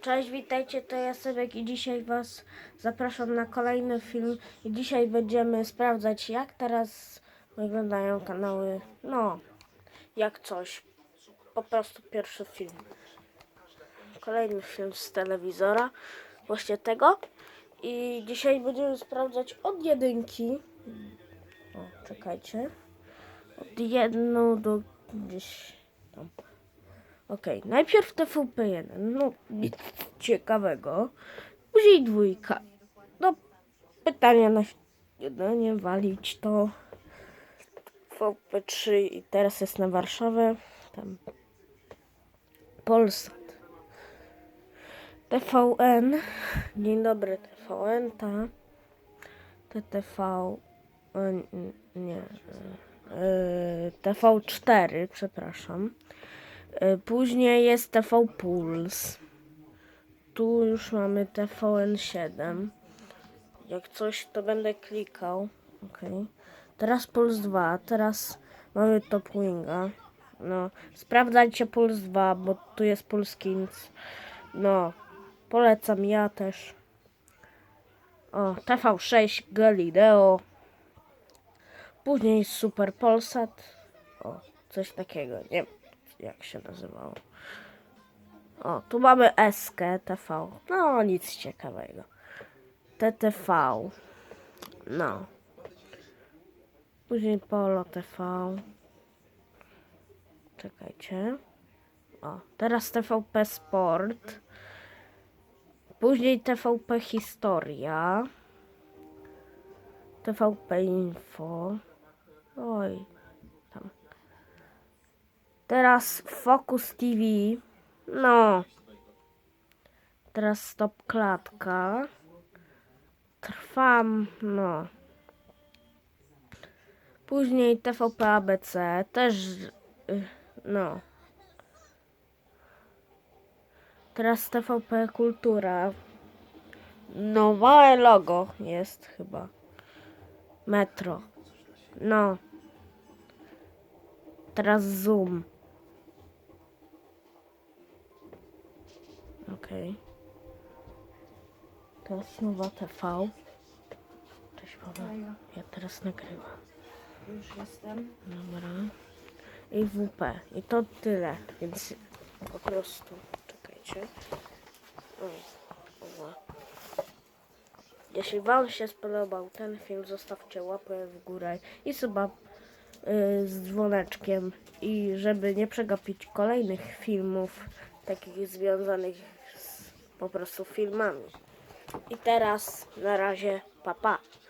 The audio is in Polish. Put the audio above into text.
Cześć, witajcie, to ja Sebek i dzisiaj Was zapraszam na kolejny film. I dzisiaj będziemy sprawdzać jak teraz wyglądają kanały, no, jak coś, po prostu pierwszy film. Kolejny film z telewizora, właśnie tego. I dzisiaj będziemy sprawdzać od jedynki, o, czekajcie, od jedną do gdzieś tam. Okej, najpierw TVP1, no nic ciekawego. Później dwójka. No, pytania na śniadanie walić to. TVP3 i teraz jest na Warszawę. Tam. Polsat. TVN. Dzień dobry, TVN, ta. TTV. Nie. e, TV4, przepraszam. Y, Później jest TV Puls. Tu już mamy TVN7. Jak coś, to będę klikał. Ok. Teraz Puls 2. Teraz mamy Top Winga. No, sprawdzajcie Puls 2, bo tu jest Puls Kings. No, polecam ja też. O, TV6 Galileo. Później Super Polsat. O, coś takiego. Nie wiem, jak się nazywało. O, tu mamy Eskę TV. No, nic ciekawego. TTV. No. Później Polo TV. Czekajcie. O, teraz TVP Sport. Później TVP Historia. TVP Info. Oj. Teraz Focus TV. No. Teraz Stop Klatka. Trwam, no. Później TVP ABC. Też, y, no. Teraz TVP Kultura. No, małe logo jest chyba. Metro. No. Teraz Zoom. Okej. Teraz nowa TV. Cześć Paweł. Ja teraz nagrywam. Już jestem. Dobra. I WP. I to tyle. Więc po prostu czekajcie. O. Jeśli Wam się spodobał ten film, zostawcie łapę w górę i suba y, z dzwoneczkiem. I żeby nie przegapić kolejnych filmów, takich związanych po prostu filmami. I teraz na razie, papa. Pa.